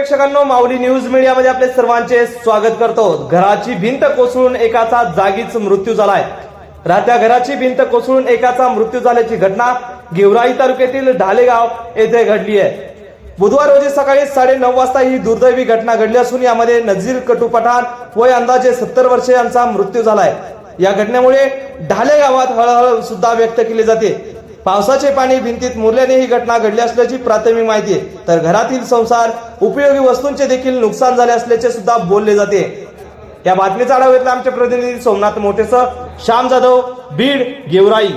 प्रेक्षकांनो माऊली news मीडियामध्ये आपले सर्वांचे स्वागत करतो. घराची भिंत कोसळून एकाचा जागीच मृत्यू झालाय. राहत्या घराची भिंत कोसळून एकाचा मृत्यू झाल्याची घटना गेवराई तालुक्यातील ढालेगाव येथे घडली आहे. बुधवार रोजी सकाळी साडे नऊ वाजता ही दुर्दैवी घटना घडली असून यामध्ये नजीर कटू पठाण वय अंदाजे सत्तर वर्षे यांचा मृत्यू झालाय. या घटनेमुळे ढाले गावात हळहळ सुद्धा व्यक्त केली जाते. पावसाचे पाणी भिंतीत मुरल्याने ही घटना घडली असल्याची प्राथमिक माहिती आहे. तर घरातील संसार उपयोगी वस्तूंचे देखील नुकसान झाले असल्याचे सुद्धा बोलले जाते. या बातमीचा आढावा घेतला आमचे प्रतिनिधी सोमनाथ मोठेसह श्याम जाधव बीड गेवराई.